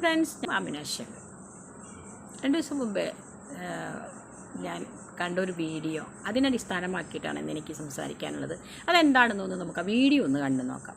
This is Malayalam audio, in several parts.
ഫ്രണ്ട്സ് അമിനാശ് രണ്ട് ദിവസം മുമ്പേ ഞാൻ കണ്ട ഒരു വീഡിയോ അതിനടിസ്ഥാനമാക്കിയിട്ടാണ് ഇന്ന് എനിക്ക് സംസാരിക്കാനുള്ളത്. അതെന്താണെന്നൊന്ന് നമുക്ക് ആ വീഡിയോ ഒന്ന് കണ്ടു നോക്കാം.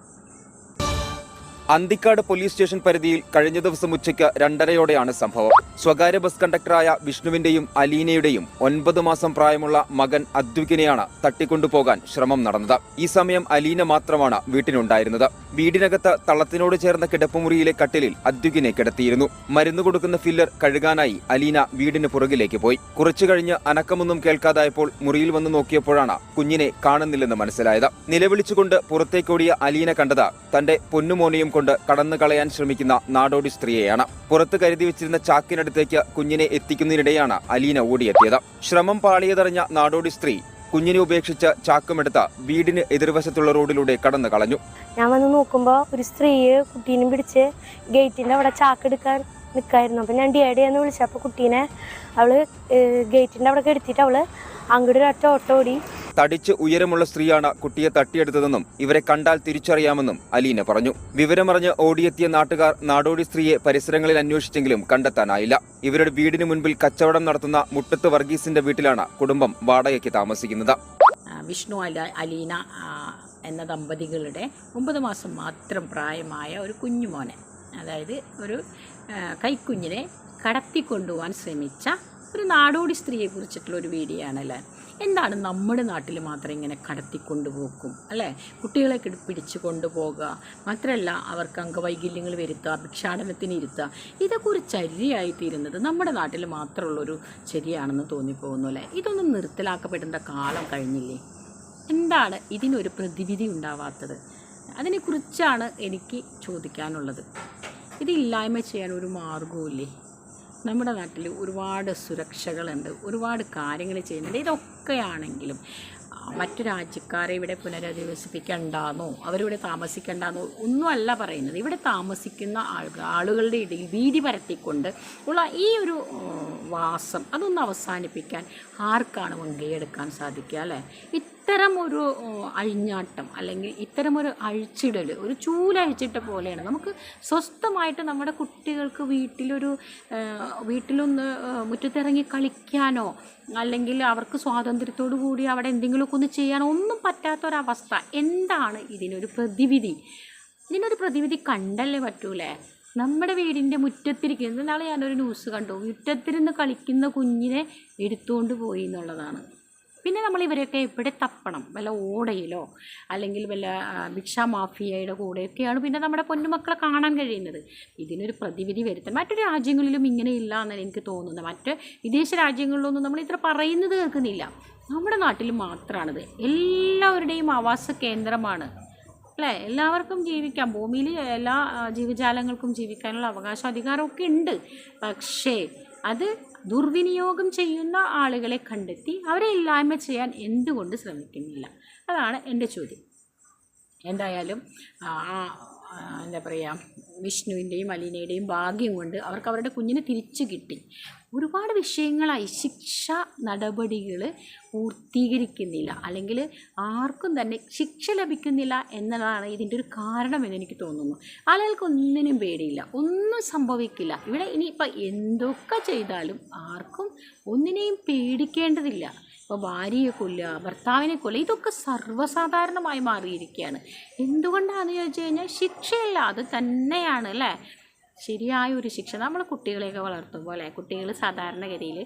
അന്തിക്കാട് പോലീസ് സ്റ്റേഷൻ പരിധിയിൽ കഴിഞ്ഞ ദിവസം ഉച്ചയ്ക്ക് രണ്ടരയോടെയാണ് സംഭവം. സ്വകാര്യ ബസ് കണ്ടക്ടറായ വിഷ്ണുവിന്റെയും അലീനയുടെയും ഒൻപത് മാസം പ്രായമുള്ള മകൻ അദ്വികിനെയാണ് തട്ടിക്കൊണ്ടുപോകാൻ ശ്രമം നടന്നത്. ഈ സമയം അലീന മാത്രമാണ് വീട്ടിനുണ്ടായിരുന്നത് വീടിനകത്ത് തളത്തിനോട് ചേർന്ന കിടപ്പുമുറിയിലെ കട്ടിലിൽ അദ്വികിനെ കിടത്തിയിരുന്നു. മരുന്ന് കൊടുക്കുന്ന ഫില്ലർ കഴുകാനായി അലീന വീടിന് പുറകിലേക്ക് പോയി. കുറച്ചു കഴിഞ്ഞ് അനക്കമൊന്നും കേൾക്കാതായപ്പോൾ മുറിയിൽ വന്ന് നോക്കിയപ്പോഴാണ് കുഞ്ഞിനെ കാണുന്നില്ലെന്ന് മനസ്സിലായത്. നിലവിളിച്ചുകൊണ്ട് പുറത്തേക്കോടിയ അലീന കണ്ടത് തന്റെ പൊന്നുമോനെയും കൊണ്ട് കടന്നു കളയാൻ ശ്രമിക്കുന്ന നാടോടി സ്ത്രീയെയാണ്. പുറത്ത് കരുതി വെച്ചിരുന്ന ചാക്കിനടുത്തേക്ക് കുഞ്ഞിനെ എത്തിക്കുന്നതിനിടെയാണ് അലീന ഓടിയെത്തിയത്. ശ്രമം പാളിയതറിഞ്ഞ നാടോടി സ്ത്രീ കുഞ്ഞിനെ ഉപേക്ഷിച്ച് ചാക്കുമെടുത്ത വീടിന് എതിർവശത്തുള്ള റോഡിലൂടെ കടന്നു കളഞ്ഞു. ഞാൻ വന്ന് നോക്കുമ്പോൾ ഒരു സ്ത്രീയെ കുട്ടീനെ പിടിച്ച് ഗേറ്റിന്റെ അവിടെ ചാക്കെടുക്കാൻ നിൽക്കായിരുന്നു അപ്പം ഞാൻ ഡിയാഡി എന്ന് വിളിച്ചപ്പോൾ കുട്ടീനെ അവൾ ഗേറ്റിന്റെ അവിടെ കെടുത്തിട്ട് അവൾ അങ്ങോട്ട് ഒരൊറ്റ ഓട്ടോ ഓടി തടിച്ച് ഉയരമുള്ള സ്ത്രീയാണ് കുട്ടിയെ തട്ടിയെടുത്തതെന്നും ഇവരെ കണ്ടാൽ തിരിച്ചറിയാമെന്നും അലീന പറഞ്ഞു. വിവരമറിഞ്ഞ് ഓടിയെത്തിയ നാട്ടുകാർ നാടോടി സ്ത്രീയെ പരിസരങ്ങളിൽ അന്വേഷിച്ചെങ്കിലും കണ്ടെത്താനായില്ല. ഇവരുടെ വീടിന് മുൻപിൽ കച്ചവടം നടത്തുന്ന മുട്ടത്ത് വർഗീസിന്റെ വീട്ടിലാണ് കുടുംബം വാടകയ്ക്ക് താമസിക്കുന്നത്. വിഷ്ണു അല അലീന എന്ന ദമ്പതികളുടെ ഒമ്പത് മാസം മാത്രം പ്രായമായ ഒരു കുഞ്ഞുമോനെ അതായത് ഒരു കൈക്കുഞ്ഞിനെ കടത്തിക്കൊണ്ടുപോകാൻ ശ്രമിച്ച ഒരു നാടോടി സ്ത്രീയെ കുറിച്ചിട്ടുള്ള ഒരു വീഡിയോ ആണല്ലേ എന്താണ് നമ്മുടെ നാട്ടിൽ മാത്രം ഇങ്ങനെ കടത്തിക്കൊണ്ടുപോക്കും അല്ലേ? കുട്ടികളെ കിട- പിടിച്ചു കൊണ്ടുപോകുക മാത്രമല്ല അവർക്ക് അംഗവൈകല്യങ്ങൾ വരുത്തുക ഭിക്ഷാടനത്തിന് ഇരുത്തുക. ഇതൊക്കെ ചര്യയായി തീരുന്നത് നമ്മുടെ നാട്ടിൽ മാത്രമുള്ളൊരു ചര്യയാണെന്ന് തോന്നിപ്പോകുന്നു അല്ലേ? ഇതൊന്നും നിർത്തലാക്കപ്പെടേണ്ട കാലം കഴിഞ്ഞില്ലേ? എന്താണ് ഇതിനൊരു പ്രതിവിധി ഉണ്ടാവാത്തത്? അതിനെക്കുറിച്ചാണ് എനിക്ക് ചോദിക്കാനുള്ളത്. ഇതില്ലായ്മ ചെയ്യാൻ ഒരു മാർഗവുമില്ലേ നമ്മുടെ നാട്ടിൽ ഒരുപാട് സുരക്ഷകളുണ്ട് ഒരുപാട് കാര്യങ്ങൾ ചെയ്യുന്നുണ്ട്. ഇതൊക്കെയാണെങ്കിലും മറ്റു രാജ്യക്കാരെ ഇവിടെ പുനരധിവസിപ്പിക്കണ്ടെന്നോ അവരിവിടെ താമസിക്കണ്ടെന്നോ ഒന്നുമല്ല പറയുന്നത്. ഇവിടെ താമസിക്കുന്ന ആളുകൾ ആളുകളുടെ ഇടയിൽ ഭീതി പരത്തിക്കൊണ്ട് ഉള്ള ഈ ഒരു വാസം അതൊന്ന് അവസാനിപ്പിക്കാൻ ആർക്കാണ് മുൻകൈയെടുക്കാൻ സാധിക്കുക അല്ലേ? ഇത്തരം ഒരു അഴിഞ്ഞാട്ടം അല്ലെങ്കിൽ ഇത്തരം ഒരു അഴിച്ചിടൽ ഒരു ചൂലഴിച്ചിട്ട പോലെയാണ്. നമുക്ക് സ്വസ്ഥമായിട്ട് നമ്മുടെ കുട്ടികൾക്ക് വീട്ടിലൊരു വീട്ടിലൊന്ന് മുറ്റത്തിറങ്ങി കളിക്കാനോ അല്ലെങ്കിൽ അവർക്ക് സ്വാതന്ത്ര്യത്തോടു കൂടി അവിടെ എന്തെങ്കിലുമൊക്കെ ഒന്ന് ചെയ്യാൻ ഒന്നും പറ്റാത്തൊരവസ്ഥ. എന്താണ് ഇതിനൊരു പ്രതിവിധി? ഇതിനൊരു പ്രതിവിധി കണ്ടല്ലേ പറ്റൂലേ? നമ്മുടെ വീടിന്റെ മുറ്റത്തിരിക്കുന്ന നാളെ ഞാനൊരു ന്യൂസ് കണ്ടു. മുറ്റത്തിരുന്ന് കളിക്കുന്ന കുഞ്ഞിനെ എടുത്തുകൊണ്ട് പോയി എന്നുള്ളതാണ്. പിന്നെ നമ്മൾ ഇവരെയൊക്കെ എവിടെ തപ്പണം? വല്ല ഓടയിലോ? അല്ലെങ്കിൽ വല്ല ഭിക്ഷ മാഫിയയുടെ കൂടെയൊക്കെയാണ് പിന്നെ നമ്മുടെ പൊന്നുമക്കളെ കാണാൻ കഴിയുന്നത്. ഇതിനൊരു പ്രതിവിധി വരുത്താൻ മറ്റു രാജ്യങ്ങളിലും ഇങ്ങനെ ഇല്ല എന്നാണ് എനിക്ക് തോന്നുന്നത്. മറ്റ് വിദേശ രാജ്യങ്ങളിലൊന്നും നമ്മൾ ഇത്ര പറയുന്നത് കേൾക്കുന്നില്ല. നമ്മുടെ നാട്ടിൽ മാത്രമാണിത് എല്ലാവരുടെയും ആവാസ കേന്ദ്രമാണ്. അല്ലേ? എല്ലാവർക്കും ജീവിക്കാം. ഭൂമിയിൽ എല്ലാ ജീവജാലങ്ങൾക്കും ജീവിക്കാനുള്ള അവകാശം അധികാരമൊക്കെ ഉണ്ട്. പക്ഷേ അത് ദുർവിനിയോഗം ചെയ്യുന്ന ആളുകളെ കണ്ടെത്തി അവരെ ഇല്ലായ്മ ചെയ്യാൻ എന്തുകൊണ്ട് ശ്രമിക്കുന്നില്ല? അതാണ് എന്റെ ചോദ്യം. എന്തായാലും എന്താ പറയുക വിഷ്ണുവിന്റെയും അലീനയുടെയും ഭാഗ്യം കൊണ്ട് അവർക്ക് അവരുടെ കുഞ്ഞിനെ തിരിച്ചു കിട്ടി. ഒരുപാട് വിഷയങ്ങളായി ശിക്ഷ നടപടികൾ പൂർത്തീകരിക്കുന്നില്ല. അല്ലെങ്കിൽ ആർക്കും തന്നെ ശിക്ഷ ലഭിക്കുന്നില്ല എന്നതാണ് ഇതിന്റെ ഒരു കാരണമെന്ന് എനിക്ക് തോന്നുന്നു. ആളുകൾക്ക് ഒന്നിനും പേടിയില്ല. ഒന്നും സംഭവിക്കില്ല. ഇവിടെ ഇനിയിപ്പോൾ എന്തൊക്കെ ചെയ്താലും ആർക്കും ഒന്നിനെയും പേടിക്കേണ്ടതില്ല. ഇപ്പോൾ ഭാര്യയെ കൊല്ലുക ഭർത്താവിനെ കൊല്ലുക ഇതൊക്കെ സർവസാധാരണമായി മാറിയിരിക്കുകയാണ്. എന്തുകൊണ്ടാണെന്ന് ചോദിച്ചു കഴിഞ്ഞാൽ ശിക്ഷയല്ല അത് തന്നെയാണ് അല്ലേ? ശരിയായ ഒരു ശിക്ഷ. നമ്മൾ കുട്ടികളെയൊക്കെ വളർത്തുമ്പോൾ അല്ലേ? കുട്ടികൾ സാധാരണഗതിയിൽ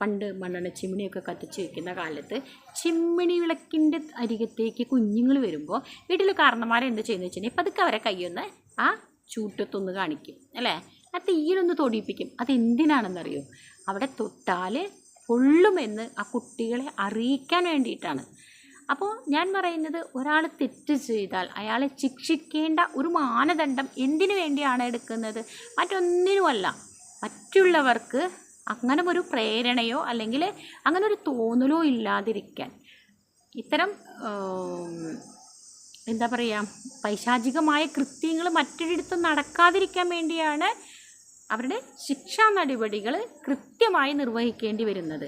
പണ്ട് മണ്ണെണ്ണ ചിമ്മിണിയൊക്കെ കത്തിച്ച് വയ്ക്കുന്ന കാലത്ത് ചിമ്മിണി വിളക്കിന്റെ അരികത്തേക്ക് കുഞ്ഞുങ്ങൾ വരുമ്പോൾ വീട്ടിൽ കാരണന്മാരെ എന്ത് ചെയ്യുന്നത് വെച്ചിട്ടുണ്ടെങ്കിൽ പതുക്കെ അവരെ കൈയൊന്ന് ആ ചൂട്ടത്തൊന്ന് കാണിക്കും അല്ലേ? ആ തീയിലൊന്ന് തൊടിയിപ്പിക്കും. അതെന്തിനാണെന്നറിയോ? അവിടെ തൊട്ടാൽ പൊള്ളുമെന്ന് ആ കുട്ടികളെ അറിയിക്കാൻ വേണ്ടിയിട്ടാണ്. അപ്പോൾ ഞാൻ പറയുന്നത് ഒരാൾ തെറ്റ് ചെയ്താൽ അയാളെ ശിക്ഷിക്കേണ്ട ഒരു മാനദണ്ഡം എന്തിനു വേണ്ടിയാണ് എടുക്കുന്നത്? മറ്റൊന്നിനുമല്ല. മറ്റുള്ളവർക്ക് അങ്ങനെ ഒരു പ്രേരണയോ അല്ലെങ്കിൽ അങ്ങനെ ഒരു തോന്നലോ ഇല്ലാതിരിക്കാൻ. ഇത്തരം എന്താ പറയുക പൈശാചികമായ കൃത്യങ്ങൾ മറ്റൊരിടത്തും നടക്കാതിരിക്കാൻ വേണ്ടിയാണ് അവരുടെ ശിക്ഷാ നടപടികൾ കൃത്യമായി നിർവഹിക്കേണ്ടി വരുന്നത്.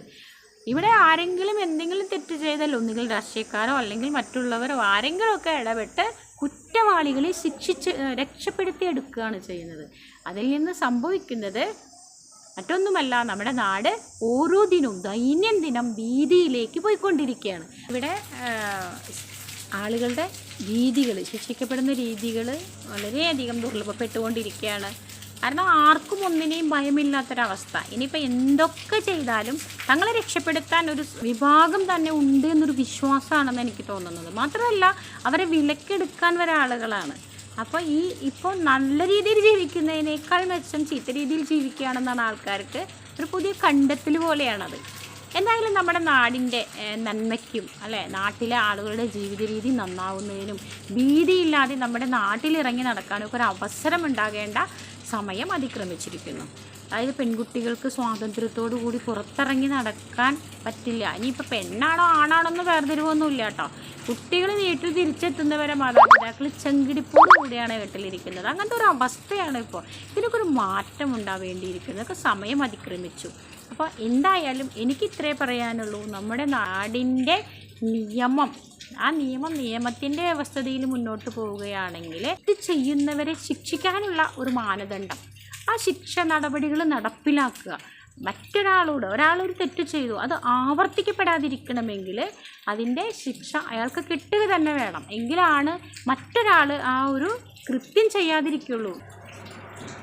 ഇവിടെ ആരെങ്കിലും എന്തെങ്കിലും തെറ്റ് ചെയ്താൽ ഒന്നുകിൽ രാഷ്ട്രീയക്കാരോ അല്ലെങ്കിൽ മറ്റുള്ളവരോ ആരെങ്കിലുമൊക്കെ ഇടപെട്ട് കുറ്റവാളികളെ ശിക്ഷിച്ച് രക്ഷപ്പെടുത്തി എടുക്കുകയാണ് ചെയ്യുന്നത്. അതിൽ നിന്ന് സംഭവിക്കുന്നത് മറ്റൊന്നുമല്ല നമ്മുടെ നാട് ഓരോ ദിനവും ദൈനംദിനം ഭീതിയിലേക്ക് പോയിക്കൊണ്ടിരിക്കുകയാണ്. ഇവിടെ ആളുകളുടെ രീതികൾ ശിക്ഷിക്കപ്പെടുന്ന രീതികൾ വളരെയധികം ദുർലഭപ്പെട്ടുകൊണ്ടിരിക്കുകയാണ്. കാരണം ആർക്കും ഒന്നിനെയും ഭയമില്ലാത്തൊരവസ്ഥ. ഇനിയിപ്പോൾ എന്തൊക്കെ ചെയ്താലും തങ്ങളെ രക്ഷപ്പെടുത്താൻ ഒരു വിഭാഗം തന്നെ ഉണ്ട് എന്നൊരു വിശ്വാസമാണെന്ന് എനിക്ക് തോന്നുന്നത്. മാത്രമല്ല അവരെ വിലക്കെടുക്കാൻ വരെ ആളുകളാണ്. അപ്പോൾ ഈ ഇപ്പോൾ നല്ല രീതിയിൽ ജീവിക്കുന്നതിനേക്കാൾ മെച്ചം ചീത്ത രീതിയിൽ ജീവിക്കുകയാണെന്നാണ് ആൾക്കാർക്ക് ഒരു പുതിയ കണ്ടെത്തൽ പോലെയാണത്. എന്തായാലും നമ്മുടെ നാടിന്റെ നന്മയ്ക്കും അല്ലെ നാട്ടിലെ ആളുകളുടെ ജീവിത രീതി നന്നാവുന്നതിനും ഭീതിയില്ലാതെ നമ്മുടെ നാട്ടിലിറങ്ങി നടക്കാനൊക്കെ ഒരു അവസരം ഉണ്ടാകേണ്ട സമയം അതിക്രമിച്ചിരിക്കുന്നു. അതായത് പെൺകുട്ടികൾക്ക് സ്വാതന്ത്ര്യത്തോടു കൂടി പുറത്തിറങ്ങി നടക്കാൻ പറ്റില്ല. ഇനിയിപ്പോൾ പെണ്ണാണോ ആണാണോ എന്ന് വേർതിരിവൊന്നുമില്ല കേട്ടോ. കുട്ടികൾ വീട്ടിൽ തിരിച്ചെത്തുന്നവരെ മാതാപിതാക്കൾ ചെങ്കിടിപ്പോടു കൂടിയാണ് വീട്ടിലിരിക്കുന്നത്. അങ്ങനത്തെ ഒരു അവസ്ഥയാണ് ഇപ്പോൾ ഇതിനൊക്കെ ഒരു മാറ്റം ഉണ്ടാവേണ്ടിയിരിക്കുന്നത് ഒക്കെ സമയം അതിക്രമിച്ചു. അപ്പോൾ എന്തായാലും എനിക്ക് ഇത്രേ പറയാനുള്ളൂ. നമ്മുടെ നാടിന്റെ നിയമം ആ നിയമം നിയമത്തിന്റെ വ്യവസ്ഥതയിൽ മുന്നോട്ട് പോവുകയാണെങ്കിൽ ഇത് ചെയ്യുന്നവരെ ശിക്ഷിക്കാനുള്ള ഒരു മാനദണ്ഡം. ആ ശിക്ഷ നടപടികൾ നടപ്പിലാക്കുക. മറ്റൊരാളോട് ഒരാളൊരു തെറ്റ് ചെയ്തു അത് ആവർത്തിക്കപ്പെടാതിരിക്കണമെങ്കിൽ അതിന്റെ ശിക്ഷ അയാൾക്ക് കിട്ടുക തന്നെ വേണം. എങ്കിലാണ് മറ്റൊരാൾ ആ ഒരു കൃത്യം ചെയ്യാതിരിക്കുള്ളൂ.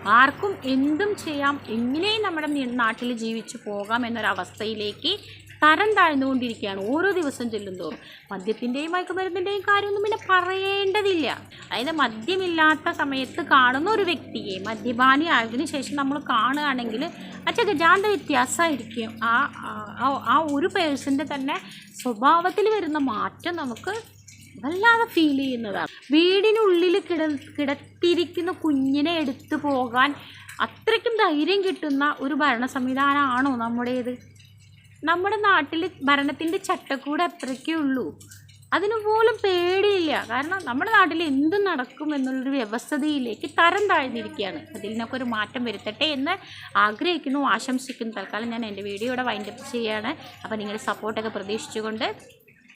ആർക്കും എന്തും ചെയ്യാം. എങ്ങനെയും നമ്മുടെ നാട്ടിൽ ജീവിച്ചു പോകാം എന്നൊരവസ്ഥയിലേക്ക് തരം താഴ്ന്നുകൊണ്ടിരിക്കുകയാണ് ഓരോ ദിവസം ചെല്ലുന്തോറും. മദ്യത്തിന്റെയും മയക്കുമരുന്നിന്റെയും കാര്യമൊന്നും പിന്നെ പറയേണ്ടതില്ല. അതായത് മദ്യമില്ലാത്ത സമയത്ത് കാണുന്ന ഒരു വ്യക്തിയെ മദ്യപാനി ആയതിനു ശേഷം നമ്മൾ കാണുകയാണെങ്കിൽ അച്ഛ ഗജാന്ത വ്യത്യാസമായിരിക്കും. ആ ആ- ഒരു പേഴ്സന്റെ തന്നെ സ്വഭാവത്തിൽ വരുന്ന മാറ്റം നമുക്ക് വല്ലാതെ ഫീൽ ചെയ്യുന്നതാണ്. വീടിനുള്ളിൽ കിട കിടത്തിയിരിക്കുന്ന കുഞ്ഞിനെ എടുത്തു പോകാൻ അത്രയ്ക്കും ധൈര്യം കിട്ടുന്ന ഒരു ഭരണ സംവിധാനമാണോ നമ്മുടേത്? നമ്മുടെ നാട്ടിൽ ഭരണത്തിന്റെ ചട്ടക്കൂട് അത്രയ്ക്കേ ഉള്ളൂ. അതിനു പോലും പേടിയില്ല. കാരണം നമ്മുടെ നാട്ടിൽ എന്തും നടക്കും എന്നുള്ളൊരു വ്യവസ്ഥതയിലേക്ക് തരം താഴ്ന്നിരിക്കുകയാണ്. അതിൽ നിന്നൊക്കെ ഒരു മാറ്റം വരുത്തട്ടെ എന്ന് ആഗ്രഹിക്കുന്നു ആശംസിക്കുന്നു. തൽക്കാലം ഞാൻ എന്റെ വീഡിയോ ഇവിടെ വൈൻഡപ്പ് ചെയ്യുകയാണ്. അപ്പോൾ നിങ്ങളുടെ സപ്പോർട്ടൊക്കെ പ്രതീക്ഷിച്ചുകൊണ്ട്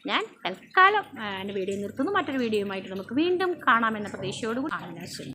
ഞാൻ തൽക്കാലം എന്റെ വീഡിയോ നിർത്തുന്നു. മറ്റൊരു വീഡിയോയുമായിട്ട് നമുക്ക് വീണ്ടും കാണാമെന്ന പ്രതീക്ഷയോടുകൂടി. ആശം